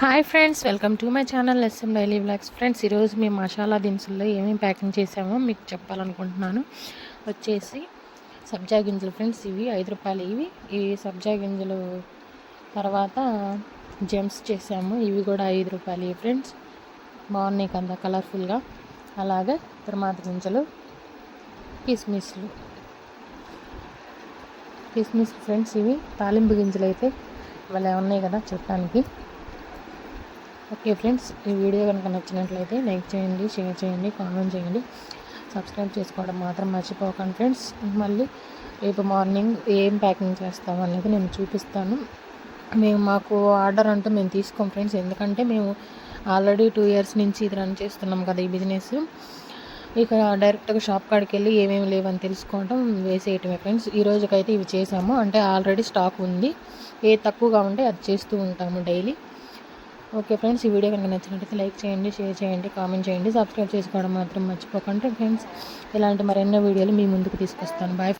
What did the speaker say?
Hi friends welcome to my channel SM daily vlogs friends ఈరోజు మేము మసాలా దినుసుల్లో ఏమేమి packing చేసామో మీకు చెప్పాలనుకుంటున్నాను. వచ్చేసి సబ్జా గింజలు ఫ్రెండ్స్ ఇవి ఐదు రూపాయలు. ఇవి ఈ సబ్జా గింజలు తర్వాత జెమ్స్ చేసాము ఇవి కూడా ఐదు రూపాయలు ఫ్రెండ్స్ బాగున్నాయి కదా కలర్ఫుల్గా అలాగే తిరుమాత గింజలు కిస్మిస్లు. కిస్మిస్ ఫ్రెండ్స్ ఇవి తాలింపు గింజలు అయితే భలే ఉన్నాయి కదా చూడటానికి ఓకే ఫ్రెండ్స్ ఈ వీడియో కనుక నచ్చినట్లయితే లైక్ చేయండి షేర్ చేయండి కామెంట్ చేయండి. సబ్స్క్రైబ్ చేసుకోవడం మాత్రం మర్చిపోకండి ఫ్రెండ్స్. మళ్ళీ రేపు మార్నింగ్ ఏం ప్యాకింగ్ చేస్తాం అనేది నేను చూపిస్తాను. మేము మాకు ఆర్డర్ అంటూ మేము తీసుకోం ఫ్రెండ్స్. ఎందుకంటే మేము ఆల్రెడీ టూ ఇయర్స్ నుంచి ఇది రన్ చేస్తున్నాం కదా ఈ బిజినెస్. ఇక డైరెక్ట్గా షాప్ కాడికి వెళ్ళి ఏమేమి లేవని తెలుసుకోవడం వేసేయటమే ఫ్రెండ్స్. ఈ రోజుకైతే ఇవి చేసాము. అంటే ఆల్రెడీ స్టాక్ ఉంది. ఏ తక్కువగా ఉంటే అది చేస్తూ ఉంటాము డైలీ. ఓకే ఫ్రెండ్స్ ఈ వీడియో కనుక నచ్చినట్లయితే లైక్ చేయండి షేర్ చేయండి కామెంట్ చేయండి సబ్స్క్రైబ్ చేసుకోవడం మాత్రం మర్చిపోకండి ఫ్రెండ్స్. ఇలాంటి మరెన్నో వీడియోలు మీ ముందుకు తీసుకొస్తాను. బాయ్